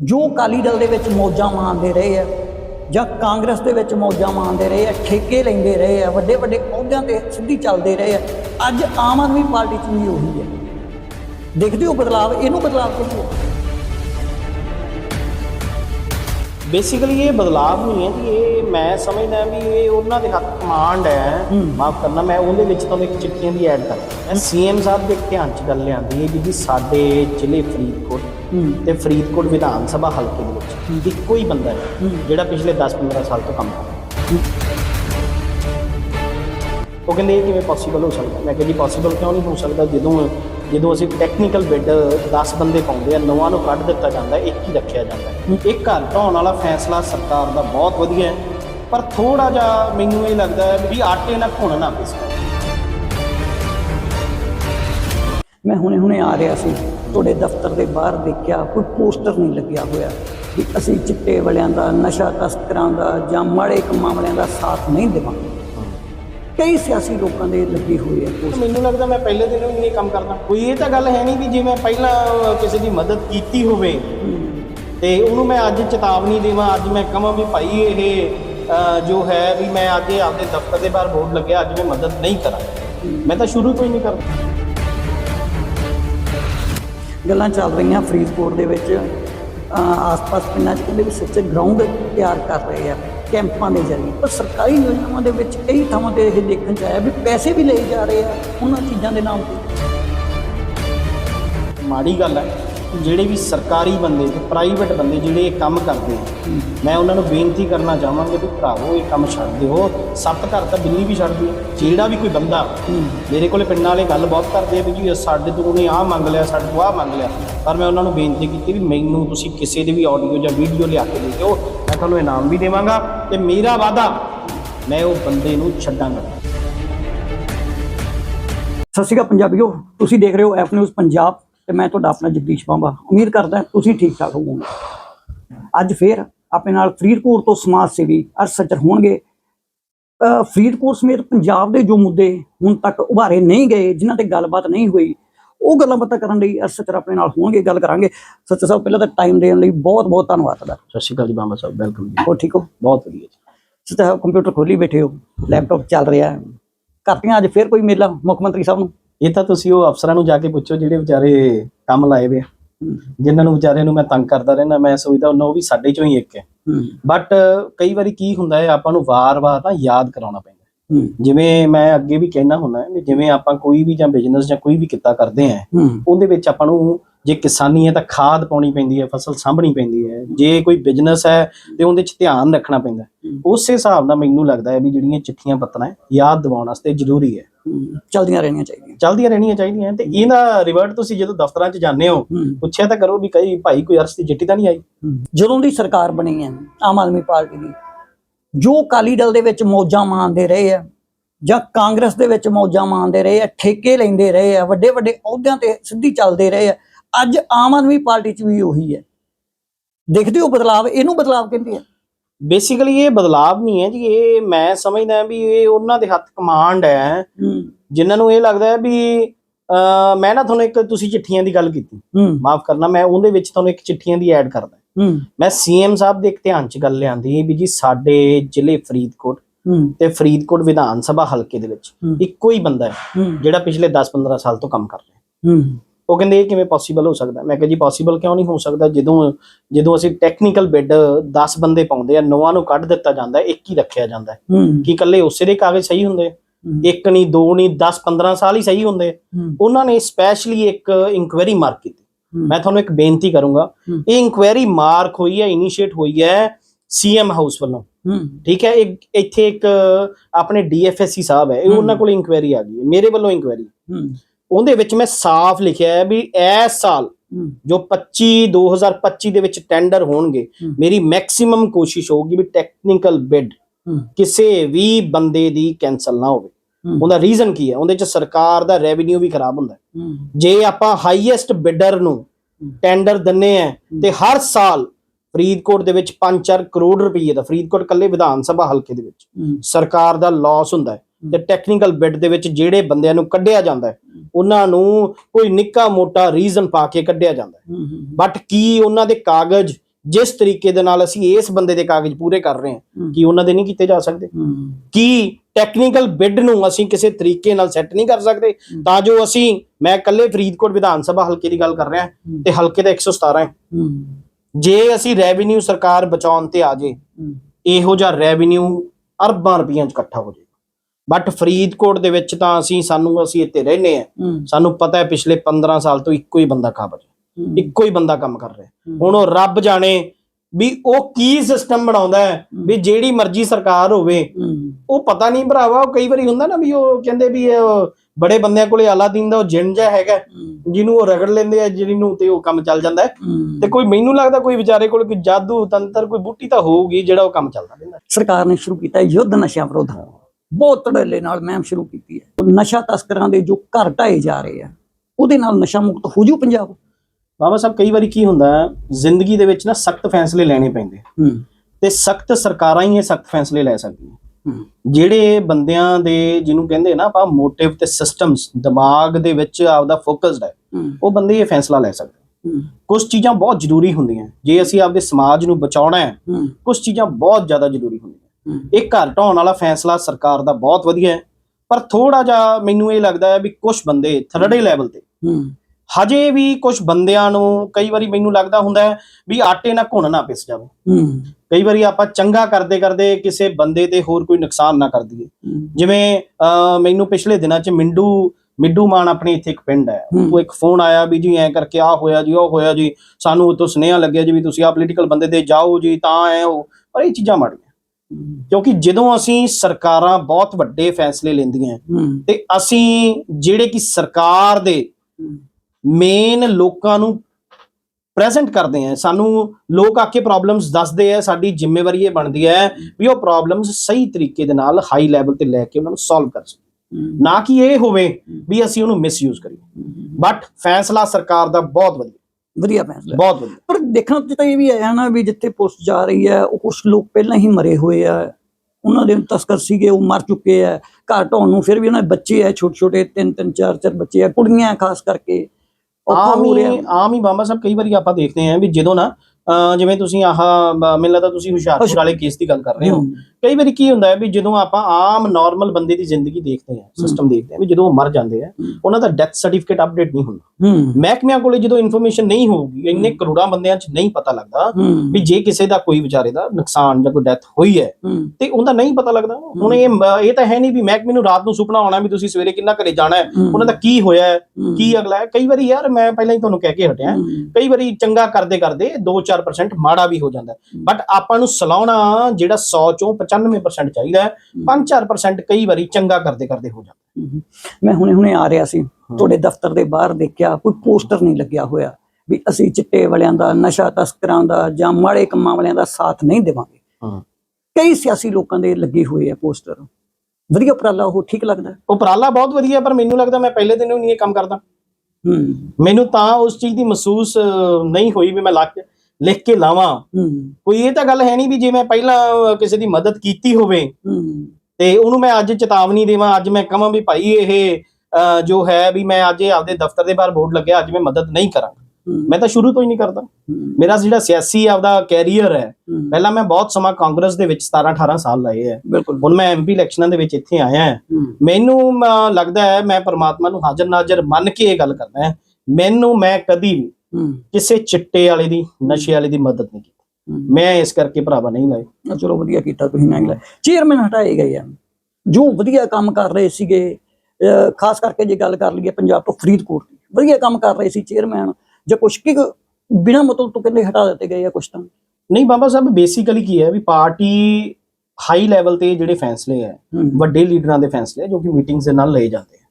ਜੋ ਅਕਾਲੀ ਦਲ ਦੇ ਵਿੱਚ ਮੌਜਾਂ ਮਾਣਦੇ ਰਹੇ ਆ ਜਾਂ ਕਾਂਗਰਸ ਦੇ ਵਿੱਚ ਮੌਜਾਂ ਮਾਣਦੇ ਰਹੇ ਆ ਠੇਕੇ ਲੈਂਦੇ ਰਹੇ ਆ ਵੱਡੇ ਵੱਡੇ ਅਹੁਦਿਆਂ ਤੇ ਸਿੱਧੀ ਚੱਲਦੇ ਰਹੇ ਆ ਅੱਜ ਆਮ ਆਦਮੀ ਪਾਰਟੀ 'ਚ ਵੀ ਉਹੀ ਹੈ। ਦੇਖਦੇ ਹੋ ਬਦਲਾਵ ਇਹਨੂੰ ਬਦਲਾਵ ਕਹਿੰਦੇ ਹੋ? ਬੇਸਿਕਲੀ ਇਹ ਬਦਲਾਅ ਨਹੀਂ ਹੈ ਕਿ ਇਹ ਮੈਂ ਸਮਝਦਾ ਵੀ ਇਹ ਉਹਨਾਂ ਦੇ ਹੱਥ ਕਮਾਂਡ ਹੈ। ਮਾਫ ਕਰਨਾ ਮੈਂ ਉਹਦੇ ਵਿੱਚ ਤੁਹਾਨੂੰ ਇੱਕ ਚਿੱਠੀਆਂ ਦੀ ਐਡ ਕਰ ਮੈਂ ਸੀਐਮ ਸਾਹਿਬ ਦੇ ਧਿਆਨ 'ਚ ਗੱਲ ਲਿਆਂਦੀ ਹੈ ਕਿ ਜੀ ਸਾਡੇ ਜ਼ਿਲ੍ਹੇ ਫਰੀਦਕੋਟ ਤੇ ਫਰੀਦਕੋਟ ਵਿਧਾਨ ਸਭਾ ਹਲਕੇ ਦੇ ਵਿੱਚ ਇੱਕੋ ਹੀ ਬੰਦਾ ਹੈ ਜਿਹੜਾ ਪਿਛਲੇ 10-15 ਸਾਲ ਤੋਂ ਕੰਮ ਕਰ ਰਿਹਾ ਉਹ ਕਹਿੰਦੇ ਇਹ ਕਿਵੇਂ ਪੋਸੀਬਲ ਹੋ ਸਕਦਾ? ਮੈਂ ਕਿਹਾ ਜੀ ਪੋਸੀਬਲ ਕਿਉਂ ਨਹੀਂ ਹੋ ਸਕਦਾ? ਜਦੋਂ ਜਦੋਂ ਅਸੀਂ ਟੈਕਨੀਕਲ ਬਿੱਡ 10 ਬੰਦੇ ਪਾਉਂਦੇ ਆ ਨੌਵਾਂ ਨੂੰ ਕੱਢ ਦਿੱਤਾ ਜਾਂਦਾ ਇੱਕ ਹੀ ਰੱਖਿਆ ਜਾਂਦਾ। ਇਹ ਘਰ ਢਾਉਣ ਵਾਲਾ ਫੈਸਲਾ ਸਰਕਾਰ ਦਾ ਬਹੁਤ ਵਧੀਆ ਹੈ ਪਰ ਥੋੜਾ ਜਿਹਾ ਮੈਨੂੰ ਇਹ ਲੱਗਦਾ ਹੈ ਵੀ ਆਟੇ ਨਾਲ ਘੁਣ ਨਾ ਪਿਸ। ਮੈਂ ਹੁਣੇ ਹੁਣੇ ਆ ਰਿਹਾ ਸੀ। ਤੁਹਾਡੇ ਦਫ਼ਤਰ ਦੇ ਬਾਹਰ ਦੇਖਿਆ, ਕੋਈ ਪੋਸਟਰ ਨਹੀਂ ਲੱਗਿਆ ਹੋਇਆ ਵੀ ਅਸੀਂ ਚਿੱਟੇ ਵਾਲਿਆਂ ਦਾ, ਨਸ਼ਾ ਤਸਕਰਾਂ ਦਾ ਜਾਂ ਮਾੜੇ ਕੰਮਾਂ ਵਾਲਿਆਂ ਦਾ ਸਾਥ ਨਹੀਂ ਦੇਵਾਂਗੇ। ਕਈ ਸਿਆਸੀ ਲੋਕਾਂ ਦੇ ਲੱਗੇ ਹੋਏ ਆ ਪੋਸਟਰ। ਮੈਨੂੰ ਲੱਗਦਾ ਮੈਂ ਪਹਿਲੇ ਦਿਨ ਵੀ ਨਹੀਂ ਕੰਮ ਕਰਦਾ। ਕੋਈ ਇਹ ਤਾਂ ਗੱਲ ਹੈ ਨਹੀਂ ਵੀ ਜੇ ਮੈਂ ਪਹਿਲਾਂ ਕਿਸੇ ਦੀ ਮਦਦ ਕੀਤੀ ਹੋਵੇ, ਤੇ ਉਹਨੂੰ ਮੈਂ ਅੱਜ ਚੇਤਾਵਨੀ ਦੇਵਾਂ, ਅੱਜ ਮੈਂ ਕਹਾਂ ਵੀ ਭਾਈ ਇਹ ਜੋ ਹੈ ਵੀ ਮੈਂ ਅੱਜ ਇਹ ਆਪਦੇ ਦਫ਼ਤਰ ਦੇ ਬਾਹਰ ਬੋਰਡ ਲੱਗਿਆ, ਅੱਜ ਮੈਂ ਮਦਦ ਨਹੀਂ ਕਰਾਂ। ਮੈਂ ਤਾਂ ਸ਼ੁਰੂ ਤੋਂ ਹੀ ਨਹੀਂ ਕਰਦਾ। ਗੱਲਾਂ ਚੱਲ ਰਹੀਆਂ ਫਰੀਦਕੋਟ ਦੇ ਵਿੱਚ। ਆਸ-ਪਾਸ ਪਿੰਡਾਂ 'ਚ ਕਹਿੰਦੇ ਵੀ ਸੱਚੇ ਗਰਾਊਂਡ ਤਿਆਰ ਕਰ ਰਹੇ ਆ, ਕੈਂਪਾਂ ਦੇ ਜ਼ਰੀਏ। ਪਰ ਸਰਕਾਰੀ ਯੋਜਨਾਵਾਂ ਦੇ ਵਿੱਚ ਕਈ ਥਾਵਾਂ ਤੇ ਇਹ ਦੇਖਣ 'ਚ ਆਇਆ ਵੀ ਪੈਸੇ ਵੀ ਲਏ ਜਾ ਰਹੇ ਆ, ਉਹਨਾਂ ਚੀਜ਼ਾਂ ਦੇ ਨਾਮ ਤੇ। ਮਾੜੀ ਗੱਲ ਹੈ ਜਿਹੜੇ ਵੀ ਸਰਕਾਰੀ ਬੰਦੇ ਤੇ ਪ੍ਰਾਈਵੇਟ ਬੰਦੇ ਜਿਹੜੇ ਇਹ ਕੰਮ ਕਰਦੇ ਮੈਂ ਉਹਨਾਂ ਨੂੰ ਬੇਨਤੀ ਕਰਨਾ ਚਾਹਾਂਗਾ ਵੀ ਭਰਾਵੋ, ਇਹ ਕੰਮ ਛੱਡ ਦਿਓ। ਸੱਤ ਘਰ ਤਾਂ ਬਿੱਲੀ ਵੀ ਛੱਡਦੀ ਹੈ ਜਿਹੜਾ ਵੀ ਕੋਈ ਬੰਦਾ ਮੇਰੇ ਕੋਲੇ ਪਿੰਡਾਂ ਵਾਲੇ ਗੱਲ ਬਹੁਤ ਕਰਦੇ ਆ ਵੀ ਜੀ ਸਾਡੇ ਤੋਂ ਉਹਨੇ ਆਹ ਮੰਗ ਲਿਆ, ਸਾਡੇ ਤੋਂ ਆਹ ਮੰਗ ਲਿਆ। ਪਰ ਮੈਂ ਉਹਨਾਂ ਨੂੰ ਬੇਨਤੀ ਕੀਤੀ ਵੀ ਮੈਨੂੰ ਤੁਸੀਂ ਕਿਸੇ ਦੇ ਵੀ ਆਡੀਓ ਜਾਂ ਵੀਡੀਓ ਲਿਆ ਕੇ ਦੇ ਦਿਓ। ਮੈਂ ਤੁਹਾਨੂੰ ਇਨਾਮ ਵੀ ਦੇਵਾਂਗਾ ਤੇ ਮੇਰਾ ਵਾਅਦਾ, ਮੈਂ ਉਹ ਬੰਦੇ ਨੂੰ ਛੱਡਾਂਗਾ। ਸਤਿ ਸ਼੍ਰੀ ਅਕਾਲ ਪੰਜਾਬੀਓ, ਤੁਸੀਂ ਦੇਖ ਰਹੇ ਹੋ ਐਫ ਨਿਊਜ਼ ਪੰਜਾਬ। ਤੇ ਮੈਂ ਤੁਹਾਡਾ ਆਪਣਾ ਜਗਦੀਸ਼ ਬਾਂਬਾ। ਉਮੀਦ ਕਰਦਾ ਤੁਸੀਂ ਠੀਕ ਠਾਕ ਹੋਵੋਗੇ। ਅੱਜ ਫੇਰ ਆਪਣੇ ਨਾਲ ਫਰੀਦਕੋਟ ਤੋਂ ਸਮਾਜ ਸੇਵੀ ਅਰ ਸੱਜਰ ਹੋਣਗੇ। ਫਰੀਦਕੋਟ ਸਮੇਤ ਪੰਜਾਬ ਦੇ ਜੋ ਮੁੱਦੇ ਹੁਣ ਤੱਕ ਉਭਾਰੇ ਨਹੀਂ ਗਏ ਜਿਨ੍ਹਾਂ ਤੇ ਗੱਲਬਾਤ ਨਹੀਂ ਹੋਈ ਉਹ ਗੱਲਾਂ ਬਾਤਾਂ ਕਰਨ ਲਈ ਅਰ ਸੱਜਰ ਆਪਣੇ ਨਾਲ ਹੋਣਗੇ ਗੱਲ ਕਰਾਂਗੇ। ਸੱਚਰ ਸਾਹਿਬ ਪਹਿਲਾਂ ਤਾਂ ਟਾਈਮ ਦੇਣ ਲਈ ਬਹੁਤ ਬਹੁਤ ਧੰਨਵਾਦ ਤੁਹਾਡਾ। ਸਤਿ ਸ਼੍ਰੀ ਅਕਾਲ ਜੀ ਬਾਬਾ ਸਾਹਿਬ ਵੈਲਕਮ ਜੀ। ਹੋ ਠੀਕ ਹੋ? ਬਹੁਤ ਵਧੀਆ ਜੀ। ਸਾਹਿਬ ਕੰਪਿਊਟਰ ਖੋਲੀ ਬੈਠੇ ਹੋ ਲੈਪਟਾਪ ਚੱਲ ਰਿਹਾ। ਹੈ ਕਰਤੀਆਂ ਅੱਜ ਫੇਰ ਕੋਈ ਮੇਲਾ ਮੁੱਖ ਮੰਤਰੀ ਸਾਹਿਬ ਨੂੰ? ਇਹ ਤਾਂ ਤੁਸੀਂ ਉਹ ਅਫਸਰਾਂ ਨੂੰ ਜਾ ਕੇ ਪੁੱਛੋ ਜਿਹੜੇ ਵਿਚਾਰੇ ਕੰਮ ਲਾਏ ਵੇ ਆ। ਜਿਨ੍ਹਾਂ ਨੂੰ ਵਿਚਾਰਿਆਂ ਨੂੰ ਮੈਂ ਤੰਗ ਕਰਦਾ ਰਹਿਣਾ ਮੈਂ ਸੋਚਦਾ ਉਹਨਾਂ ਉਹ ਵੀ ਸਾਡੇ ਚੋਂ ਹੀ ਇੱਕ ਹੈ। ਬਟ ਕਈ ਵਾਰੀ ਕੀ ਹੁੰਦਾ ਹੈ ਆਪਾਂ ਨੂੰ ਵਾਰ-ਵਾਰ ਨਾ ਯਾਦ ਕਰਾਉਣਾ ਪੈਂਦਾ ਹੈ। ਜਿਵੇਂ ਮੈਂ ਅੱਗੇ ਵੀ ਕਹਿਣਾ ਹੁੰਦਾ ਹੈ ਵੀ ਜਿਵੇਂ ਆਪਾਂ ਕੋਈ ਵੀ ਜਾਂ ਬਿਜ਼ਨਸ ਜਾਂ ਕੋਈ ਵੀ ਕਿੱਤਾ ਕਰਦੇ ਆਂ ਉਹਦੇ ਵਿੱਚ ਆਪਾਂ ਨੂੰ ਜੇ ਕਿਸਾਨੀ ਹੈ ਤਾਂ ਖਾਦ ਪਾਉਣੀ ਪੈਂਦੀ ਹੈ ਫਸਲ ਸਾਂਭਣੀ ਪੈਂਦੀ ਹੈ। ਜੇ ਕੋਈ ਬਿਜ਼ਨਸ ਹੈ ਤੇ ਉਹਦੇ 'ਚ ਧਿਆਨ ਰੱਖਣਾ ਪੈਂਦਾ। ਉਸੇ ਹਿਸਾਬ ਨਾਲ ਮੈਨੂੰ ਲੱਗਦਾ ਹੈ ਵੀ ਜਿਹੜੀਆਂ ਚਿੱਠੀਆਂ ਪੱਤਰਾਂ ਯਾਦ ਦਿਵਾਉਣ ਵਾਸਤੇ ਜ਼ਰੂਰੀ ਹੈ। ਚਲਦੀਆਂ ਰਹਿਣੀਆਂ ਚਾਹੀਦੀਆਂ। ਚਲਦੀਆਂ ਰਹਿਣੀਆਂ ਚਾਹੀਦੀਆਂ ਤੇ ਇਹਦਾ ਰਿਵਰਟ ਤੁਸੀਂ ਜਦੋਂ ਦਫ਼ਤਰਾਂ 'ਚ ਜਾਂਦੇ ਹੋ ਪੁੱਛਿਆ ਤਾਂ ਕਰੋ ਵੀ ਕਈ ਭਾਈ ਕੋਈ ਅਰਸ਼ ਦੀ ਚਿੱਠੀ ਤਾਂ ਨਹੀਂ ਆਈ। ਜਦੋਂ ਦੀ ਸਰਕਾਰ ਬਣੀ ਹੈ ਆਮ ਆਦਮੀ ਪਾਰਟੀ ਦੀ ਜੋ ਅਕਾਲੀ ਦਲ ਦੇ ਵਿੱਚ ਮੌਜਾਂ ਮਾਣਦੇ ਰਹੇ ਆ ਜਾਂ ਕਾਂਗਰਸ ਦੇ ਵਿੱਚ ਮੌਜਾਂ ਮਾਣਦੇ ਰਹੇ ਆ ਠੇਕੇ ਲੈਂਦੇ ਰਹੇ ਆ ਵੱਡੇ ਵੱਡੇ ਅਹੁਦਿਆਂ ਤੇ ਸਿੱਧੀ ਚੱਲਦੇ ਰਹੇ ਆ ਅੱਜ ਆਮ ਆਦਮੀ ਪਾਰਟੀ 'ਚ ਵੀ ਉਹੀ ਹੈ। ਦੇਖਦੇ ਹੋ ਬਦਲਾਵ ਇਹਨੂੰ ਬਦਲਾਵ ਕਹਿੰਦੇ ਆ। ਬੇਸਿਕਲੀ ਇਹ ਬਦਲਾਅ ਨਹੀਂ ਹੈ ਜੀ ਇਹ ਮੈਂ ਸਮਝਦਾ ਵੀ ਇਹ ਉਹਨਾਂ ਦੇ ਹੱਥ ਕਮਾਂਡ ਹੈ। ਜਿਨ੍ਹਾਂ ਨੂੰ ਇਹ ਲੱਗਦਾ ਹੈ ਵੀ ਮੈਂ ਨਾ ਤੁਹਾਨੂੰ ਇੱਕ ਤੁਸੀਂ ਚਿੱਠੀਆਂ ਦੀ ਗੱਲ ਕੀਤੀ। ਮਾਫ ਕਰਨਾ ਮੈਂ ਉਹਦੇ ਵਿੱਚ ਤੁਹਾਨੂੰ ਇੱਕ ਚਿੱਠੀਆਂ ਦੀ ਐਡ ਕਰਦਾ। ਮੈਂ ਸੀਐਮ ਸਾਹਿਬ ਦੇ ਇੱਕ ਧਿਆਨ 'ਚ ਗੱਲ ਲਿਆਂਦੀ ਵੀ ਜੀ ਸਾਡੇ ਜ਼ਿਲ੍ਹੇ ਫਰੀਦਕੋਟ ਤੇ ਫਰੀਦਕੋਟ ਵਿਧਾਨ ਸਭਾ ਹਲਕੇ ਦੇ ਵਿੱਚ। ਇੱਕੋ ਹੀ ਬੰਦਾ ਹੈ ਹੂੰ। ਜਿਹੜਾ ਪਿਛਲੇ 10-15 ਸਾਲ ਤੋਂ ਕੰਮ ਕਰ ਰਿਹਾ। ਹੂੰ। ਉਹ ਕਹਿੰਦੇ ਇਹ ਕਿਵੇਂ ਪੋਸੀਬਲ ਹੋ ਸਕਦਾ? ਮੈਂ ਕਿਹਾ ਜੀ ਪੋਸੀਬਲ ਕਿਉਂ ਨਹੀਂ ਹੋ ਸਕਦਾ? ਜਦੋਂ ਜਦੋਂ ਅਸੀਂ ਟੈਕਨੀਕਲ ਬਿੱਡ 10 ਬੰਦੇ ਪਾਉਂਦੇ ਆ ਨੌਵਾਂ ਨੂੰ ਕੱਢ ਦਿੱਤਾ ਜਾਂਦਾ ਇੱਕ ਹੀ ਰੱਖਿਆ ਜਾਂਦਾ ਕੀ ਇਕੱਲੇ ਉਸੇ ਦੇ ਕਾਗਜ਼ ਸਹੀ ਹੁੰਦੇ। ਇੱਕ ਨਹੀਂ ਦੋ ਨਹੀਂ 10 15 ਸਾਲ ਹੀ ਸਹੀ ਹੁੰਦੇ। ਉਹਨਾਂ ਨੇ ਸਪੈਸ਼ਲੀ ਇੱਕ ਇਨਕੁਆਇਰੀ ਮਾਰਕ ਕੀਤੀ। ਮੈਂ ਤੁਹਾਨੂੰ ਇੱਕ ਬੇਨਤੀ ਕਰੂੰਗਾ। ਇਹ ਇਨਕੁਆਇਰੀ ਮਾਰਕ ਹੋਈ ਹੈ ਇਨੀਸ਼ੀਏਟ ਹੋਈ ਹੈ ਸੀਐਮ ਹਾਊਸ ਵੱਲੋਂ। ਠੀਕ ਹੈ? ਇੱਕ ਇੱਥੇ ਇੱਕ ਆਪਣੇ ਡੀਐਫਐਸਸੀ ਸਾਹਿਬ ਹੈ। ਉਹਨਾਂ ਕੋਲ ਇਨਕੁਆਇਰੀ ਆ ਗਈ ਹੈ। ਮੇਰੇ ਵੱਲੋਂ ਇਨਕੁਆਇਰੀ ਉਹਦੇ ਵਿੱਚ ਮੈਂ ਸਾਫ਼ ਲਿਖਿਆ ਹੈ ਵੀ ਇਸ ਸਾਲ ਜੋ 25 2025 ਦੇ ਵਿੱਚ ਟੈਂਡਰ ਹੋਣਗੇ। ਮੇਰੀ ਮੈਕਸਿਮਮ ਕੋਸ਼ਿਸ਼ ਹੋਊਗੀ ਵੀ ਟੈਕਨੀਕਲ ਬਿਡ ਕਿਸੇ ਵੀ ਬੰਦੇ ਦੀ ਕੈਨਸਲ ਨਾ ਹੋਵੇ। ਉਹਦਾ ਰੀਜ਼ਨ ਕੀ ਹੈ? ਉਹਦੇ ਚ ਸਰਕਾਰ ਦਾ ਰੈਵਨਿਊ ਵੀ ਖਰਾਬ ਹੁੰਦਾ ਜੇ ਆਪਾਂ ਹਾਈਐਸਟ ਬਿਡਰ ਨੂੰ ਟੈਂਡਰ ਦਿੰਨੇ ਆ ਤੇ ਹਰ ਸਾਲ ਫਰੀਦਕੋਟ ਦੇ ਵਿੱਚ 5-4 ਕਰੋੜ ਰੁਪਏ ਦਾ ਫਰੀਦਕੋਟ ਕੱਲੇ ਵਿਧਾਨ ਸਭਾ ਹਲਕੇ ਦੇ ਵਿੱਚ ਸਰਕਾਰ ਦਾ ਲਾਸ ਹੁੰਦਾ ਹੈ। ਤੇ ਟੈਕਨੀਕਲ ਬਿਡ ਦੇ ਵਿੱਚ ਜਿਹੜੇ ਬੰਦਿਆਂ ਨੂੰ ਕੱਢਿਆ ਜਾਂਦਾ ਹੈ ਉਹਨਾਂ ਨੂੰ ਕੋਈ ਨਿੱਕਾ ਮੋਟਾ ਰੀਜ਼ਨ ਪਾ ਕੇ ਕੱਢਿਆ ਜਾਂਦਾ ਹੈ। ਬਟ ਕੀ ਉਹਨਾਂ ਦੇ ਕਾਗਜ਼ ਜਿਸ ਤਰੀਕੇ ਦੇ ਨਾਲ ਅਸੀਂ ਇਸ ਬੰਦੇ ਦੇ ਕਾਗਜ਼ ਪੂਰੇ ਕਰ ਰਹੇ ਹਾਂ। ਕੀ ਉਹਨਾਂ ਦੇ ਨਹੀਂ ਕੀਤੇ ਜਾ ਸਕਦੇ? ਕੀ ਟੈਕਨੀਕਲ ਬਿੱਡ ਨੂੰ ਅਸੀਂ ਕਿਸੇ ਤਰੀਕੇ ਨਾਲ ਸੈੱਟ ਨਹੀਂ ਕਰ ਸਕਦੇ? ਤਾਂ ਜੋ ਅਸੀਂ ਮੈਂ ਇਕੱਲੇ ਫਰੀਦਕੋਟ ਵਿਧਾਨ ਸਭਾ ਹਲਕੇ ਦੀ ਗੱਲ ਕਰ ਰਿਹਾ। ਤੇ ਹਲਕੇ ਦਾ 117 ਹੈ। ਜੇ ਅਸੀਂ ਰੈਵਨਿਊ ਸਰਕਾਰ ਬਚਾਉਣ ਤੇ ਆ ਜੇ ਇਹੋ ਜਿਹਾ ਰੈਵਨਿਊ ਅਰਬਾਂ ਰੁਪਈਆਂ ਚ ਇਕੱਠਾ ਹੋ ਜਾਏਗਾ ਬਟ ਫਰੀਦਕੋਟ ਦੇ ਵਿੱਚ ਤਾਂ ਅਸੀਂ ਸਾਨੂੰ ਅਸੀਂ ਇੱਥੇ ਰਹਿੰਦੇ ਆ ਸਾਨੂੰ ਪਤਾ ਹੈ ਪਿਛਲੇ 15 ਸਾਲ ਤੋਂ ਇੱਕੋ ਹੀ ਬੰਦਾ ਕਾਬਜ। ਇੱਕੋ ਹੀ ਬੰਦਾ ਕੰਮ ਕਰ ਰਿਹਾ। ਹੁਣ ਉਹ ਰੱਬ ਜਾਣੇ ਵੀ ਉਹ ਕੀ ਸਿਸਟਮ ਬਣਾਉਂਦਾ ਹੈ ਵੀ ਜਿਹੜੀ ਮਰਜ਼ੀ ਸਰਕਾਰ ਹੋਵੇ। ਉਹ ਪਤਾ ਨਹੀਂ ਭਰਾਵਾ ਉਹ ਕਈ ਵਾਰੀ ਹੁੰਦਾ ਨਾ ਵੀ ਉਹ ਕਹਿੰਦੇ ਵੀ ਇਹ ਬੜੇ ਬੰਦਿਆਂ ਕੋਲੇ ਅਲਾਦੀਨ ਦਾ ਉਹ ਜਿੰਨ ਜਿਹਾ ਹੈਗਾ ਜਿਹਨੂੰ ਉਹ ਰਗੜ ਲੈਂਦੇ ਆ ਜਿਹਨੂੰ ਤੇ ਉਹ ਕੰਮ ਚੱਲ ਜਾਂਦਾ। ਤੇ ਕੋਈ ਮੈਨੂੰ ਲੱਗਦਾ ਕੋਈ ਵਿਚਾਰੇ ਕੋਲ ਕੋਈ ਜਾਦੂ ਤੰਤਰ ਕੋਈ ਬੂਟੀ ਤਾਂ ਹੋਊਗੀ ਜਿਹੜਾ ਉਹ ਕੰਮ ਚੱਲਦਾ ਰਹਿੰਦਾ। ਸਰਕਾਰ ਨੇ ਸ਼ੁਰੂ ਕੀਤਾ ਯੁੱਧ ਨਸ਼ਿਆਂ ਵਿਰੁੱਧ। ਬਹੁਤ ਧੜੱਲੇ ਨਾਲ ਮਹਿਮ ਸ਼ੁਰੂ ਕੀਤੀ ਹੈ। ਨਸ਼ਾ ਤਸਕਰਾਂ ਦੇ ਜੋ ਘਰ ਢਾਏ ਜਾ ਰਹੇ ਆ ਉਹਦੇ ਨਾਲ ਨਸ਼ਾ ਮੁਕਤ ਹੋ ਜੂ ਪੰਜਾਬ? ਬਾਬਾ ਸਾਹਿਬ ਕਈ ਵਾਰੀ ਕੀ ਹੁੰਦਾ ਜ਼ਿੰਦਗੀ ਦੇ ਵਿੱਚ ਨਾ ਸਖਤ ਫੈਸਲੇ ਲੈਣੇ ਪੈਂਦੇ ਤੇ ਸਖਤ ਸਰਕਾਰਾਂ ਹੀ ਇਹ ਸਖਤ ਫੈਸਲੇ ਲੈ ਸਕਦੀਆਂ। ਜਿਹੜੇ ਬੰਦਿਆਂ ਦੇ ਜਿਹਨੂੰ ਕਹਿੰਦੇ ਨਾ ਆਪਾਂ ਮੋਟਿਵ ਤੇ ਸਿਸਟਮਸ ਦਿਮਾਗ ਦੇ ਵਿੱਚ ਆਪਦਾ ਫੋਕਸਡ ਹੈ ਉਹ ਬੰਦੇ ਇਹ ਫੈਸਲਾ ਲੈ ਸਕਦੇ ਕੁਝ ਚੀਜ਼ਾਂ ਬਹੁਤ ਜ਼ਰੂਰੀ ਹੁੰਦੀਆਂ। ਜੇ ਅਸੀਂ ਆਪਦੇ ਸਮਾਜ ਨੂੰ ਬਚਾਉਣਾ ਹੈ ਕੁਝ ਚੀਜ਼ਾਂ ਬਹੁਤ ਜ਼ਿਆਦਾ ਜ਼ਰੂਰੀ ਹੁੰਦੀਆਂ। ਇਹ ਘਰ ਢਾਉਣ ਵਾਲਾ ਫੈਸਲਾ ਸਰਕਾਰ ਦਾ ਬਹੁਤ ਵਧੀਆ ਹੈ। ਪਰ ਥੋੜਾ ਜਿਹਾ ਮੈਨੂੰ ਇਹ ਲੱਗਦਾ ਹੈ ਵੀ ਕੁਝ ਬੰਦੇ ਥਰਡੇ ਲੈਵਲ ਤੇ। ਹਜੇ ਵੀ ਕੁਝ ਬੰਦਿਆਂ ਨੂੰ ਕਈ ਵਾਰੀ ਮੈਨੂੰ ਲੱਗਦਾ ਹੁੰਦਾ ਹੈ ਵੀ ਆਟੇ ਨਾਲ ਘੁਣ ਨਾ ਪਿਸ ਜਾਵੇ। ਕਈ ਵਾਰੀ ਆਪਾਂ ਚੰਗਾ ਕਰਦੇ ਕਰਦੇ ਕਿਸੇ ਬੰਦੇ ਤੇ ਹੋਰ ਕੋਈ ਨੁਕਸਾਨ ਨਾ ਕਰ ਦਈਏ। ਜਿਵੇਂ ਮੈਨੂੰ ਪਿਛਲੇ ਦਿਨਾਂ 'ਚ ਮਿੰਡੂ ਮਿੱਡੂ ਮਾਨ ਆਪਣੇ ਇੱਥੇ ਇੱਕ ਪਿੰਡ ਹੈ। ਹੂੰ। ਉਹ ਇੱਕ ਫੋਨ ਆਇਆ ਵੀ ਜੀ ਐ ਕਰਕੇ ਆ ਹੋਇਆ ਜੀ ਉਹ ਹੋਇਆ ਜੀ। ਸਾਨੂੰ ਉਤੋਂ ਸੁਨੇਹਾ ਲੱਗਿਆ ਜੀ ਵੀ ਤੁਸੀਂ ਆ ਪੋਲੀਟੀਕਲ ਬੰਦੇ ਤੇ ਜਾਓ ਜੀ ਤਾਂ ਐ ਉਹ। ਪਰ ਇਹ ਚੀਜ਼ਾਂ ਮਾੜੀਆਂ। ਕਿਉਂਕਿ ਜਦੋਂ ਅਸੀਂ ਸਰਕਾਰਾਂ ਬਹੁਤ ਵੱਡੇ ਫੈਸਲੇ ਲੈਂਦੀਆਂ ਤੇ ਅਸੀਂ ਜਿਹੜੇ ਕਿ ਸਰਕਾਰ ਦੇ ਮੇਨ ਲੋਕਾਂ ਨੂੰ ਪ੍ਰੈਜ਼ੈਂਟ ਕਰਦੇ ਆ ਸਾਨੂੰ ਲੋਕ ਆ ਕੇ ਪ੍ਰੋਬਲਮਸ ਦੱਸਦੇ ਆ ਸਾਡੀ ਜ਼ਿੰਮੇਵਾਰੀ ਇਹ ਬਣਦੀ ਹੈ ਵੀ ਉਹ ਪ੍ਰੋਬਲਮਸ ਸਹੀ ਤਰੀਕੇ ਦੇ ਨਾਲ ਹਾਈ ਲੈਵਲ ਤੇ ਲੈ ਕੇ ਉਹਨਾਂ ਨੂੰ ਸੋਲਵ ਕਰ ਸਕੀਏ। ਨਾ ਕਿ ਇਹ ਹੋਵੇ ਵੀ ਅਸੀਂ ਉਹਨੂੰ ਮਿਸਯੂਜ਼ ਕਰੀਏ। ਬਟ ਫੈਸਲਾ ਸਰਕਾਰ ਦਾ ਬਹੁਤ ਵਧੀਆ। ਵਧੀਆ ਫੈਸਲਾ ਬਹੁਤ ਵਧੀਆ। ਪਰ ਦੇਖਣ ਚ ਤਾਂ ਇਹ ਵੀ ਆਇਆ ਨਾ ਵੀ ਜਿੱਥੇ ਪੁਲਿਸ ਜਾ ਰਹੀ ਹੈ ਉਹ ਕੁਝ ਲੋਕ ਪਹਿਲਾਂ ਹੀ ਮਰੇ ਹੋਏ ਆ। ਉਹਨਾਂ ਦੇ ਤਸਕਰ ਸੀਗੇ ਉਹ ਮਰ ਚੁੱਕੇ ਆ। ਘਰ ਢਾਉਣ ਨੂੰ ਫਿਰ ਵੀ ਉਹਨਾਂ ਦੇ ਬੱਚੇ ਆ ਛੋਟੇ ਛੋਟੇ ਤਿੰਨ ਤਿੰਨ ਚਾਰ ਚਾਰ ਬੱਚੇ ਆ ਕੁੜੀਆਂ ਖਾਸ ਕਰਕੇ। ਆਮ ਹੋ ਆਮ ਹੀ ਬਾਬਾ ਸਾਹਿਬ ਕਈ ਵਾਰੀ ਆਪਾਂ ਦੇਖਦੇ ਆਂ ਵੀ ਜਦੋਂ ਨਾ ਜਿਵੇਂ ਤੁਸੀਂ ਆਹ ਮੈਨੂੰ ਲੱਗਦਾ ਤੁਸੀਂ ਹੁਸ਼ਿਆਰਪੁਰ ਵਾਲੇ ਕੇਸ ਦੀ ਗੱਲ ਕਰ ਰਹੇ ਹੂੰ, ਕਈ ਵਾਰੀ ਕੀ ਹੁੰਦਾ ਹੈ ਵੀ ਜਦੋਂ ਆਪਾਂ ਆਮ ਨਾਰਮਲ ਬੰਦੇ ਦੀ ਜ਼ਿੰਦਗੀ ਦੇਖਦੇ ਆ ਸਿਸਟਮ ਦੇਖਦੇ ਆ ਵੀ ਜਦੋਂ ਉਹ ਮਰ ਜਾਂਦੇ ਆ। ਉਹਨਾਂ ਦਾ ਡੈਥ ਸਰਟੀਫਿਕੇਟ ਅਪਡੇਟ ਨਹੀਂ ਹੁੰਦਾ। ਮਹਿਕਮਿਆਂ ਕੋਲੇ ਜਦੋਂ ਇਨਫੋਰਮੇਸ਼ਨ ਨਹੀਂ ਹੋਊਗੀ ਇੰਨੇ ਕਰੋੜਾਂ ਬੰਦਿਆਂ 'ਚ ਨਹੀਂ ਪਤਾ ਲੱਗਦਾ ਵੀ ਜੇ ਕਿਸੇ ਦਾ ਕੋਈ ਵਿਚਾਰੇ ਦਾ ਨੁਕਸਾਨ ਜਾਂ ਕੋਈ ਡੈਥ ਹੋਈ ਹੈ ਤੇ ਉਹਦਾ ਨਹੀਂ ਪਤਾ ਲੱਗਦਾ। ਹੁਣ ਇਹ ਇਹ ਤਾਂ ਹੈ ਨਹੀਂ ਵੀ ਮਹਿਕਮੇ ਨੂੰ ਰਾਤ ਨੂੰ ਸੁਪਨਾ ਆਉਣਾ ਵੀ ਤੁਸੀਂ ਸਵੇਰੇ ਕਿੰਨਾ ਘਰੇ ਜਾਣਾ ਹੈ। ਉਹਨਾਂ ਦਾ ਕੀ ਹੋਇਆ ਕੀ ਅਗਲਾ ਹੈ। ਕਈ ਵਾਰੀ ਯਾਰ ਮੈਂ ਪਹਿਲਾਂ ਹੀ ਤੁਹਾਨੂੰ ਕਹਿ ਕੇ ਹਟਿਆ। ਕਈ ਵਾਰੀ ਚੰਗਾ ਕਰਦੇ ਕਰਦੇ 2-4% ਮਾੜਾ ਵੀ ਹੋ ਜਾਂਦਾ ਬਟ ਆਪਾਂ ਨੂੰ ਸਲਾਉਣਾ ਜਿਹੜਾ 100 ਚੋਂ 95% ਚਾਹੀਦਾ ਹੈ। 5-4% ਕਈ ਵਾਰੀ ਚੰਗਾ ਕਰਦੇ ਕਰਦੇ ਹੋ ਜਾਂਦਾ। ਮੈਂ ਹੁਣੇ ਹੁਣੇ ਆ ਰਿਹਾ ਸੀ। ਤੁਹਾਡੇ ਦਫ਼ਤਰ ਦੇ ਬਾਹਰ ਦੇਖਿਆ ਕੋਈ ਪੋਸਟਰ ਨਹੀਂ ਲੱਗਿਆ ਹੋਇਆ ਵੀ ਅਸੀਂ ਚਿੱਟੇ ਵਾਲਿਆਂ ਦਾ ਨਸ਼ਾ ਤਸਕਰਾਂ ਦਾ ਜਾਂ ਮਾੜੇ ਕੰਮਾਂ ਵਾਲਿਆਂ ਦਾ ਸਾਥ ਨਹੀਂ ਦੇਵਾਂਗੇ। ਕਈ ਸਿਆਸੀ ਲੋਕਾਂ ਦੇ ਲੱਗੇ ਹੋਏ ਆ ਪੋਸਟਰ। ਵਧੀਆ ਉਪਰਾਲਾ ਉਹ ਠੀਕ ਲੱਗਦਾ? ਉਪਰਾਲਾ ਬਹੁਤ ਵਧੀਆ ਪਰ ਮੈਨੂੰ ਲੱਗਦਾ ਮੈਂ ਪਹਿਲੇ ਦਿਨ ਨਹੀਂ ਇਹ ਕੰਮ ਕਰਦਾ। ਮੈਨੂੰ ਤਾਂ ਉਸ ਚੀਜ਼ ਦੀ ਮਹਿਸੂਸ ਨਹੀਂ ਹੋਈ ਵੀ ਮੈਂ ਲੱਗ ਲਿਖ ਕੇ ਲਾਵਾਂ। ਕੋਈ ਇਹ ਤਾਂ ਗੱਲ ਹੈ ਨਹੀਂ ਵੀ ਜੇ ਮੈਂ ਪਹਿਲਾਂ ਕਿਸੇ ਦੀ ਮਦਦ ਕੀਤੀ ਹੋਵੇ ਤੇ ਉਹਨੂੰ ਮੈਂ ਅੱਜ ਚੇਤਾਵਨੀ ਦੇਵਾਂ ਅੱਜ ਮੈਂ ਕਹਾਂ ਵੀ ਭਾਈ ਇਹ ਜੋ ਹੈ ਵੀ ਮੈਂ ਅੱਜ ਆਪਦੇ ਦਫ਼ਤਰ ਦੇ ਬਾਹਰ ਬੋਰਡ ਲੱਗਿਆ ਅੱਜ ਮੈਂ ਮਦਦ ਨਹੀਂ ਕਰਾਂਗਾ। ਮੈਂ ਤਾਂ ਸ਼ੁਰੂ ਤੋਂ ਹੀ ਨਹੀਂ ਕਰਦਾ। ਮੇਰਾ ਜਿਹੜਾ ਸਿਆਸੀ ਆਪਦਾ ਕੈਰੀਅਰ ਹੈ ਪਹਿਲਾਂ ਮੈਂ ਬਹੁਤ ਸਮਾਂ ਕਾਂਗਰਸ ਦੇ ਵਿੱਚ 17 18 ਸਾਲ ਲਾਏ ਹੈ। ਬਿਲਕੁਲ। ਹੁਣ ਮੈਂ ਐਮਪੀ ਇਲੈਕਸ਼ਨਾਂ ਦੇ ਵਿੱਚ ਇੱਥੇ ਆਇਆ ਮੈਨੂੰ ਲੱਗਦਾ ਹੈ ਮੈਂ ਪਰਮਾਤਮਾ ਨੂੰ ਹਾਜ਼ਰ ਨਾਜ਼ਰ ਮੰਨ ਕੇ ਇਹ ਗੱਲ ਕਰਦਾ ਹਾਂ। ਮੈਨੂੰ ਮੈਂ ਕਦੀ ਵੀ ਕਿਸੇ ਚਿੱਟੇ ਵਾਲੇ ਦੀ ਨਸ਼ੇ ਵਾਲੇ ਦੀ ਮਦਦ ਨਹੀਂ ਕੀਤੀ। ਮੈਂ ਇਸ ਕਰਕੇ ਭਰਾਵਾ ਨਹੀਂ ਲਾਏ। ਆ ਚਲੋ ਵਧੀਆ ਕੀਤਾ ਤੁਸੀਂ ਨਾ ਲੈ ਚੇਅਰਮੈਨ ਹਟਾਏ ਗਏ ਆ। ਜੋ ਵਧੀਆ ਕੰਮ ਕਰ ਰਹੇ ਸੀਗੇ ਖਾਸ ਕਰਕੇ ਜੇ ਗੱਲ ਕਰ ਲਈਏ ਪੰਜਾਬ ਤੋਂ ਫਰੀਦਕੋਟ ਦੀ। ਵਧੀਆ ਕੰਮ ਕਰ ਰਹੇ ਸੀ ਚੇਅਰਮੈਨ ਜਾਂ ਕੁਛ ਕਿ ਬਿਨਾਂ ਮਤਲਬ ਤੋਂ ਕਹਿੰਦੇ ਹਟਾ ਦਿੱਤੇ ਗਏ ਆ ਕੁਛ ਤਾਂ। ਨਹੀਂ ਬਾਬਾ ਸਾਹਿਬ ਬੇਸਿਕਲੀ ਕੀ ਹੈ ਵੀ ਪਾਰਟੀ ਹਾਈ ਲੈਵਲ ਤੇ ਜਿਹੜੇ ਫੈਸਲੇ ਹੈ ਹੂੰ, ਵੱਡੇ ਲੀਡਰਾਂ ਦੇ ਫੈਸਲੇ ਹੈ, ਜੋ ਕਿ ਮੀਟਿੰਗਸ ਦੇ ਨਾਲ ਲਏ ਜਾਂਦੇ ਆ।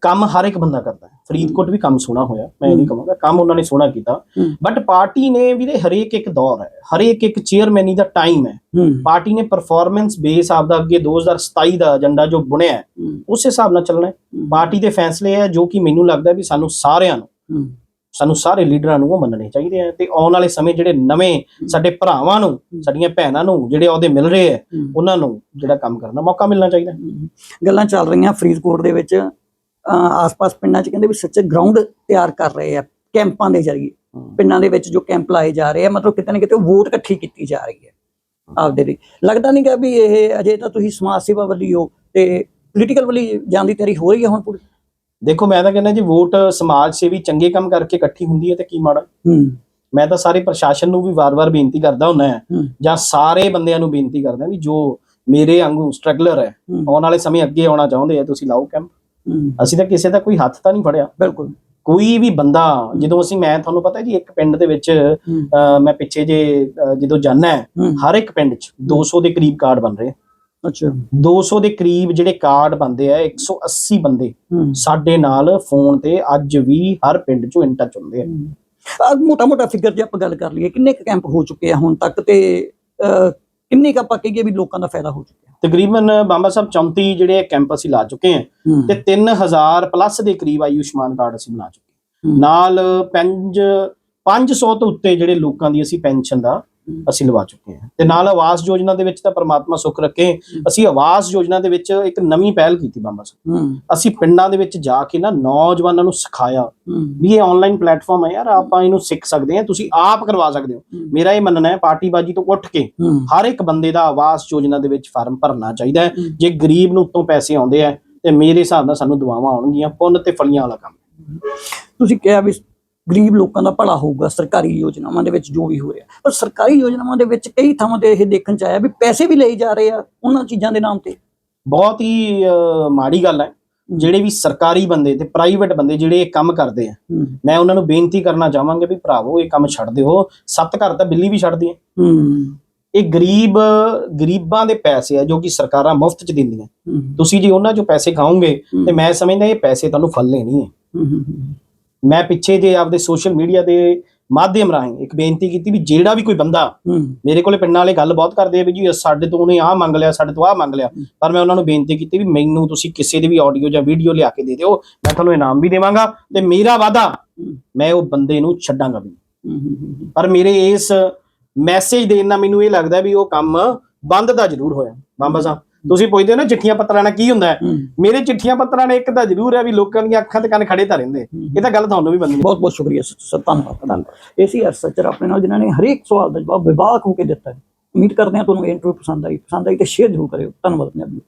ਕੰਮ ਹਰ ਇੱਕ ਬੰਦਾ ਕਰਦਾ ਹੈ। ਫਰੀਦਕੋਟ ਵੀ ਕੰਮ ਸੋਹਣਾ ਹੋਇਆ ਮੈਂ ਇਹ ਨਹੀਂ ਕਹਾਂਗਾ ਕੰਮ ਉਹਨਾਂ ਨੇ ਸੋਹਣਾ ਕੀਤਾ। ਬਟ ਪਾਰਟੀ ਨੇ ਵੀਰੇ ਹਰੇਕ ਇੱਕ ਦੌਰ ਹੈ ਹਰੇਕ ਇੱਕ ਚੇਅਰਮੈਨੀ ਦਾ ਟਾਈਮ ਹੈ। ਪਾਰਟੀ ਨੇ ਪਰਫਾਰਮੈਂਸ ਬੇਸ ਆਪਦਾ ਅੱਗੇ 2027 ਦਾ ਏਜੰਡਾ ਜੋ ਬੁਣਿਆ ਉਸ ਹਿਸਾਬ ਨਾਲ ਚੱਲਣਾ ਹੈ। ਪਾਰਟੀ ਦੇ ਫੈਸਲੇ ਹੈ ਜੋ ਕਿ ਮੈਨੂੰ ਲੱਗਦਾ ਵੀ ਸਾਨੂੰ ਸਾਰਿਆਂ ਨੂੰ ਸਾਨੂੰ ਸਾਰੇ ਲੀਡਰਾਂ ਨੂੰ ਉਹ ਮੰਨਣੇ ਚਾਹੀਦੇ ਆ ਤੇ ਆਉਣ ਵਾਲੇ ਸਮੇਂ ਜਿਹੜੇ ਨਵੇਂ ਸਾਡੇ ਭਰਾਵਾਂ ਨੂੰ ਸਾਡੀਆਂ ਭੈਣਾਂ ਨੂੰ ਜਿਹੜੇ ਅਹੁਦੇ ਮਿਲ ਰਹੇ ਆ। ਉਹਨਾਂ ਨੂੰ ਜਿਹੜਾ ਕੰਮ ਕਰਨ ਦਾ ਮੌਕਾ ਮਿਲਣਾ ਚਾਹੀਦਾ। ਗੱਲਾਂ ਚੱਲ ਰਹੀਆਂ ਫਰੀਦਕੋਟ ਦੇ ਵਿੱਚ। ਆਸ-ਪਾਸ ਪਿੰਡਾਂ 'ਚ ਕਹਿੰਦੇ ਵੀ ਸੱਚੇ ਗਰਾਊਂਡ ਤਿਆਰ ਕਰ ਰਹੇ ਆ ਕੈਂਪਾਂ ਦੇ ਜ਼ਰੀਏ। ਪਿੰਡਾਂ ਦੇ ਵਿੱਚ ਜੋ ਕੈਂਪ ਲਾਏ ਜਾ ਰਹੇ ਆ ਮਤਲਬ ਕਿਤੇ ਨਾ ਕਿਤੇ ਵੋਟ ਇਕੱਠੀ ਕੀਤੀ ਜਾ ਰਹੀ ਹੈ ਆਪਦੇ ਲਈ। ਲੱਗਦਾ ਨਹੀਂ ਕਿ ਵੀ ਇਹ ਅਜੇ ਤਾਂ ਤੁਸੀਂ ਸਮਾਜ ਸੇਵਾ ਵੱਲੀ ਹੋ ਤੇ ਪੋਲੀਟੀਕਲ ਵੱਲੀ ਜਾਣ ਦੀ ਤਿਆਰੀ ਹੋ ਰਹੀ ਹੈ ਹੁਣ ਪੂਰੀ? ਦੇਖੋ ਮੈਂ ਤਾਂ ਕਹਿੰਦਾ ਜੀ ਵੋਟ ਸਮਾਜ ਸੇਵੀ ਚੰਗੇ ਕੰਮ ਕਰਕੇ ਇਕੱਠੀ ਹੁੰਦੀ ਹੈ ਤੇ ਕੀ ਮਾੜਾ? ਮੈਂ ਤਾਂ ਸਾਰੇ ਪ੍ਰਸ਼ਾਸਨ ਨੂੰ ਵੀ ਵਾਰ-ਵਾਰ ਬੇਨਤੀ ਕਰਦਾ ਹੁੰਦਾ ਹਾਂ ਜਾਂ ਸਾਰੇ ਬੰਦਿਆਂ ਨੂੰ ਬੇਨਤੀ ਕਰਦਾ ਵੀ ਜੋ ਮੇਰੇ ਵਾਂਗੂ ਸਟਰਗਲਰ ਹੈ। ਆਉਣ ਵਾਲੇ ਸਮੇਂ ਅੱਗੇ ਆਉਣਾ ਚਾਹੁੰਦੇ ਆ ਤੁਸੀਂ ਲਾਓ ਕੈਂਪ। ਅਸੀਂ ਤਾਂ ਕਿਸੇ ਦਾ ਕੋਈ ਹੱਥ ਤਾਂ ਨਹੀਂ ਫੜਿਆ। ਬਿਲਕੁਲ। ਕੋਈ ਵੀ ਬੰਦਾ ਜਦੋਂ ਅਸੀਂ ਮੈਂ ਤੁਹਾਨੂੰ ਪਤਾ ਜੀ ਇੱਕ ਪਿੰਡ ਦੇ ਵਿੱਚ ਮੈਂ ਪਿੱਛੇ ਜੇ ਜਦੋਂ ਜਾਣਾ ਹੈ ਹਰ ਇੱਕ ਪਿੰਡ 'ਚ 200 ਦੇ ਕਰੀਬ ਕਾਰਡ ਬਣ ਰਹੇ। ਅੱਛਾ। 200 ਦੇ ਕਰੀਬ ਜਿਹੜੇ ਕਾਰਡ ਬੰਦੇ ਆ 180 ਬੰਦੇ ਸਾਡੇ ਨਾਲ ਫੋਨ ਤੇ ਅੱਜ ਵੀ ਹਰ ਪਿੰਡ 'ਚੋਂ ਇਨ ਟੱਚ ਹੁੰਦੇ ਆ। ਮੋਟਾ ਮੋਟਾ ਫਿਗਰ ਜੇ ਆਪਾਂ ਗੱਲ ਕਰ ਲਈਏ ਕਿੰਨੇ ਕੁ ਕੈਂਪ ਹੋ ਚੁੱਕੇ ਆ ਹੁਣ ਤੱਕ ਤੇ ਕਿੰਨੇ ਕੁ ਆਪਾਂ ਕਹੀਏ ਵੀ ਲੋਕਾਂ ਦਾ ਫਾਇਦਾ ਹੋ ਚੁੱਕਿਆ? ਤਕਰੀਬਨ ਬਾਬਾ ਸਾਹਿਬ 34 ਜਿਹੜੇ ਕੈਂਪ ਅਸੀਂ ਲਾ ਚੁੱਕੇ ਹੂੰ ਤੇ 3000 ਪਲੱਸ ਦੇ ਕਰੀਬ ਆਯੁਸ਼ਮਾਨ ਕਾਰਡ ਅਸੀਂ ਬਣਾ ਚੁੱਕੇ। ਨਾਲ 5 500 ਤੋਂ ਉੱਤੇ ਜਿਹੜੇ ਲੋਕਾਂ ਦੀ ਅਸੀਂ ਪੈਨਸ਼ਨ ਦਾ ਅਸੀਂ ਲਵਾ ਚੁੱਕੇ ਹਾਂ। ਤੇ ਨਾਲ ਆਵਾਸ ਯੋਜਨਾ ਦੇ ਵਿੱਚ ਤਾਂ ਪ੍ਰਮਾਤਮਾ ਸੁੱਖ ਰੱਖੇ। ਅਸੀਂ ਆਵਾਸ ਯੋਜਨਾ ਦੇ ਵਿੱਚ ਇੱਕ ਨਵੀਂ ਪਹਿਲ ਕੀਤੀ ਬਾਬਾ ਸਾਹਿਬ। ਅਸੀਂ ਪਿੰਡਾਂ ਦੇ ਵਿੱਚ ਜਾ ਕੇ ਨਾ ਨੌਜਵਾਨਾਂ ਨੂੰ ਸਿਖਾਇਆ। ਵੀ ਇਹ ਆਨਲਾਈਨ ਪਲੇਟਫਾਰਮ ਹੈ ਯਾਰ ਆਪਾਂ ਇਹਨੂੰ ਸਿੱਖ ਸਕਦੇ ਹਾਂ ਤੁਸੀਂ ਆਪ ਕਰਵਾ ਸਕਦੇ ਹੋ। ਮੇਰਾ ਇਹ ਮੰਨਣਾ ਹੈ ਪਾਰਟੀਬਾਜੀ ਤੋਂ ਉੱਠ ਕੇ ਹਰ ਇੱਕ ਬੰਦੇ ਦਾ ਆਵਾਸ ਯੋਜਨਾ ਦੇ ਵਿੱਚ ਫਾਰਮ ਭਰਨਾ ਚਾਹੀਦਾ ਹੂੰ। ਜੇ ਗਰੀਬ ਨੂੰ ਉੱਤੋਂ ਪੈਸੇ ਆਉਂਦੇ ਆ ਤੇ ਮੇਰੇ ਹਿਸਾਬ ਨਾਲ ਸਾਨੂੰ ਦੁਆਵਾਂ ਆਉਣਗੀਆਂ ਪੁੰਨ ਤੇ ਫਲੀਆਂ ਵਾਲਾ ਕੰਮ ਤੁਸੀਂ ਕਿਹਾ ਵੀ ਗਰੀਬ ਲੋਕਾਂ ਦਾ ਭਲਾ ਹੋਊਗਾ ਸਰਕਾਰੀ ਯੋਜਨਾਵਾਂ ਦੇ ਵਿੱਚ ਜੋ ਵੀ ਹੋ ਰਿਹਾ। ਪਰ ਸਰਕਾਰੀ ਯੋਜਨਾਵਾਂ ਦੇ ਵਿੱਚ ਕਈ ਥਾਵਾਂ ਤੇ ਇਹ ਦੇਖਣ ਚ ਆਇਆ ਵੀ ਪੈਸੇ ਵੀ ਲਈ ਜਾ ਰਹੇ ਆ ਉਹਨਾਂ ਚੀਜ਼ਾਂ ਦੇ ਨਾਮ ਤੇ। ਬਹੁਤ ਹੀ ਮਾੜੀ ਗੱਲ ਹੈ। ਜਿਹੜੇ ਵੀ ਸਰਕਾਰੀ ਬੰਦੇ ਤੇ ਪ੍ਰਾਈਵੇਟ ਬੰਦੇ ਜਿਹੜੇ ਇਹ ਕੰਮ ਕਰਦੇ ਆ ਮੈਂ ਉਹਨਾਂ ਨੂੰ ਬੇਨਤੀ ਕਰਨਾ ਚਾਹਾਂਗਾ ਵੀ ਭਰਾਵੋ ਇਹ ਕੰਮ ਛੱਡ ਦਿਓ। ਸੱਤ ਘਰ ਤਾਂ ਬਿੱਲੀ ਵੀ ਛੱਡਦੀ ਹੈ। ਇਹ ਗਰੀਬ ਗਰੀਬਾਂ ਦੇ ਪੈਸੇ ਆ ਜੋ ਕਿ ਸਰਕਾਰਾਂ ਮੁਫਤ ਚ ਦਿੰਦੀਆਂ। ਤੁਸੀਂ ਜੇ ਉਹਨਾਂ ਚੋਂ ਪੈਸੇ ਖਾਓਗੇ। ਤੇ ਮੈਂ ਸਮਝਦਾ ਇਹ ਪੈਸੇ ਤੁਹਾਨੂੰ ਹੂੰ, ਹੂੰ, ਹੂੰ। ਮੈਂ ਪਿੱਛੇ ਜੇ ਆਪਦੇ ਸੋਸ਼ਲ ਮੀਡੀਆ ਦੇ ਮਾਧਿਅਮ ਰਾਹੀਂ ਇੱਕ ਬੇਨਤੀ ਕੀਤੀ ਵੀ ਜਿਹੜਾ ਵੀ ਕੋਈ ਬੰਦਾ ਮੇਰੇ ਕੋਲੇ ਪਿੰਡਾਂ ਵਾਲੇ ਗੱਲ ਬਹੁਤ ਕਰਦੇ ਆ ਵੀ ਜੀ ਸਾਡੇ ਤੋਂ ਉਹਨੇ ਆਹ ਮੰਗ ਲਿਆ ਸਾਡੇ ਤੋਂ ਆਹ ਮੰਗ ਲਿਆ ਪਰ ਮੈਂ ਉਹਨਾਂ ਨੂੰ ਬੇਨਤੀ ਕੀਤੀ ਵੀ ਮੈਨੂੰ ਤੁਸੀਂ ਕਿਸੇ ਦੀ ਵੀ ਆਡੀਓ ਜਾਂ ਵੀਡੀਓ ਲਿਆ ਕੇ ਦੇ ਦਿਓ ਮੈਂ ਤੁਹਾਨੂੰ ਇਨਾਮ ਵੀ ਦੇਵਾਂਗਾ ਤੇ ਮੇਰਾ ਵਾਦਾ ਮੈਂ ਉਹ ਬੰਦੇ ਨੂੰ ਛੱਡਾਂਗਾ ਵੀ। ਪਰ ਮੇਰੇ ਇਸ ਮੈਸੇਜ ਦੇਣ ਨਾਲ ਮੈਨੂੰ ਇਹ ਲੱਗਦਾ ਵੀ ਉਹ ਕੰਮ ਬੰਦ ਦਾ ਜ਼ਰੂਰ ਹੋਇਆ। ਬਾਬਾ ਸਾਹਿਬ। ਤੁਸੀਂ ਪੁੱਛਦੇ ਹੋ ਨਾ ਚਿੱਠੀਆਂ ਪੱਤਰਾਂ ਨਾਲ ਕੀ ਹੁੰਦਾ ਮੇਰੇ ਚਿੱਠੀਆਂ ਪੱਤਰਾਂ ਨੇ ਇੱਕ ਤਾਂ ਜ਼ਰੂਰ ਹੈ ਵੀ ਲੋਕਾਂ ਦੀਆਂ ਅੱਖਾਂ ਤੇ ਕੰਨ ਖੜੇ ਤਾਂ ਰਹਿੰਦੇ। ਇਹ ਤਾਂ ਗੱਲ ਤੁਹਾਨੂੰ ਵੀ ਬੰਦੀ ਬਹੁਤ ਬਹੁਤ ਸ਼ੁਕਰੀਆ ਸਰ ਧੰਨਵਾਦ ਏਸੀ ਸੱਚਰ ਆਪਣੇ ਨਾਲ ਜਿਨ੍ਹਾਂ ਨੇ ਹਰੇਕ ਸਵਾਲ ਦਾ ਜਵਾਬ ਵਿਵਾਕ ਹੋ ਕੇ ਦਿੱਤਾ ਹੈ। ਉਮੀਦ ਕਰਦੇ ਹਾਂ ਤੁਹਾਨੂੰ ਇਹ ਇੰਟਰਵਿਊ ਪਸੰਦ ਆਈ। ਪਸੰਦ ਆਈ ਤੇ ਸ਼ੇਅਰ ਜ਼ਰੂਰ ਕਰਿਓ। ਧੰਨਵਾਦ ਪੰਜਾਬੀ।